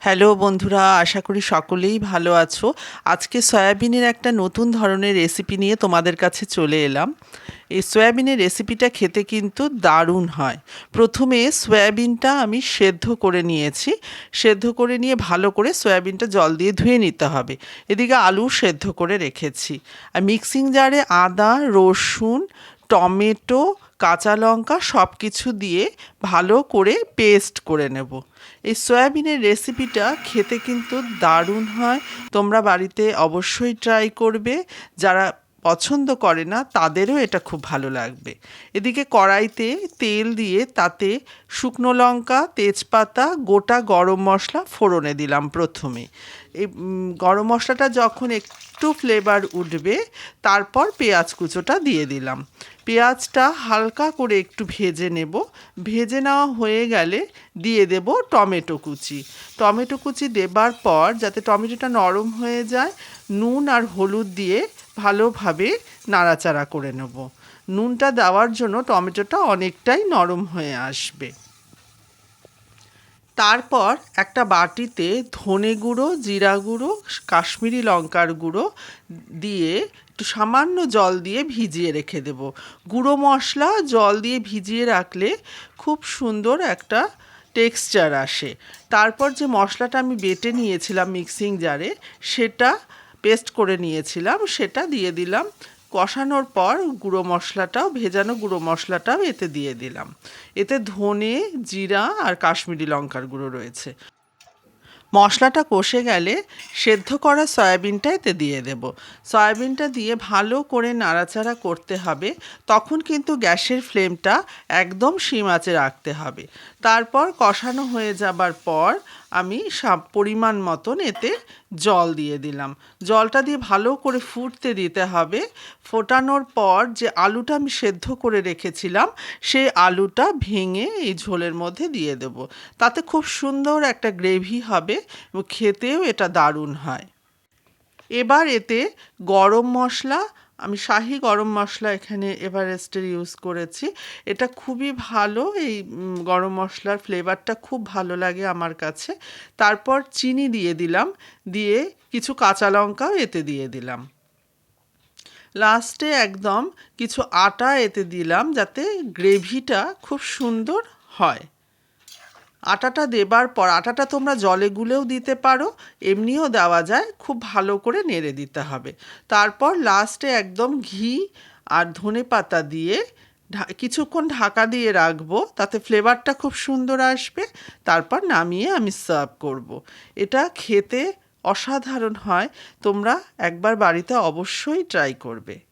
Hello বন্ধুরা, আশা করি সকলেই ভালো আছো। আজকে সয়াবিনের একটা নতুন ধরনের রেসিপি নিয়ে তোমাদের কাছে চলে এলাম। এই সয়াবিনের রেসিপিটা খেতে কিন্তু দারুণ হয়। প্রথমে সয়াবিনটা আমি সেদ্ধ করে নিয়েছি। সেদ্ধ করে নিয়ে ভালো করে সয়াবিনটা জল দিয়ে ধুয়ে নিতে হবে। এদিকে আলু সেদ্ধ করে রেখেছি। আর মিক্সিং জারে আদা, রসুন টমেটো, কাঁচা লঙ্কা সব কিছু দিয়ে ভালো করে পেস্ট করে নেব। এই সয়াবিনের রেসিপিটা খেতে কিন্তু দারুণ হয়। তোমরা বাড়িতে অবশ্যই ট্রাই করবে। যারা পছন্দ করে না, তাদেরও এটা খুব ভালো লাগবে। এদিকে কড়াইতে তেল দিয়ে তাতে শুকনো লঙ্কা, তেজপাতা, গোটা গরম মশলা ফোড়নে দিলাম প্রথমে। এই গরম মশলাটা যখন একটু ফ্লেভার উঠবে, তারপর পেঁয়াজ কুচোটা দিয়ে দিলাম। পেঁয়াজটা হালকা করে একটু ভেজে নেব। ভেজে নেওয়া হয়ে গেলে দিয়ে দেব টমেটো কুচি। টমেটো কুচি দেবার পর যাতে টমেটোটা নরম হয়ে যায় নুন আর হলুদ দিয়ে ভালোভাবে নাড়াচাড়া করে নেব। নুনটা দেওয়ার জন্য টমেটোটা অনেকটাই নরম হয়ে আসবে। তারপর একটা বাটিতে ধনে গুঁড়ো, জিরা গুঁড়ো, কাশ্মীরি লঙ্কার গুঁড়ো দিয়ে একটু সামান্য জল দিয়ে ভিজিয়ে রেখে দেব। গুঁড়ো মশলা জল দিয়ে ভিজিয়ে রাখলে খুব সুন্দর একটা টেক্সচার আসে। তারপর যে মশলাটা আমি বেটে নিয়েছিলাম মিক্সিং জারে, সেটা পেস্ট করে নিয়েছিলাম, সেটা দিয়ে দিলাম। কষানোর পর গুঁড়ো মশলাটাও, ভেজানো গুঁড়ো মশলাটাও এতে দিয়ে দিলাম। এতে ধনে, জিরা আর কাশ্মীরি লঙ্কার গুঁড়ো রয়েছে। মশলাটা কষে গেলে সেদ্ধ করা সয়াবিনটা এতে দিয়ে দেব। সয়াবিনটা দিয়ে ভালো করে নাড়াচাড়া করতে হবে। তখন কিন্তু গ্যাসের ফ্লেমটা একদম সিম আঁচে রাখতে হবে। তারপর কষানো হয়ে যাবার পর আমি পরিমাণ মতন এতে জল দিয়ে দিলাম। জলটা দিয়ে ভালো করে ফুটতে দিতে হবে। ফোটানোর পর যে আলুটা আমি সেদ্ধ করে রেখেছিলাম সেই আলুটা ভেঙে এই ঝোলের মধ্যে দিয়ে দেব। তাতে খুব সুন্দর একটা গ্রেভি হবে খেতেও এটা দারুণ হয়। এবার এতে গরম মশলা আমি শাহি গরম মশলা এখানে এভারেস্টের ইউজ করেছি। এটা খুবই ভালো, এই গরম মশলার ফ্লেভারটা খুব ভালো লাগে আমার কাছে। তারপর চিনি দিয়ে দিলাম, দিয়ে কিছু কাঁচা লঙ্কাও এতে দিয়ে দিলাম। লাস্টে একদম কিছু আটা এতে দিলাম যাতে গ্রেভিটা খুব সুন্দর হয়। আটাটা দেবার পর আটাটা তোমরা জলে গুলেও দিতে পারো, এমনিও দেওয়া যায়, খুব ভালো করে নেড়ে দিতে হবে তারপর লাস্টে একদম ঘি আর ধনে পাতা দিয়ে কিছুক্ষণ ঢাকা দিয়ে রাখব, তাতে ফ্লেভারটা খুব সুন্দর আসবে, তারপর নামিয়ে আমি সার্ভ করব। এটা খেতে অসাধারণ হয়, তোমরা একবার বাড়িতে অবশ্যই ট্রাই করবে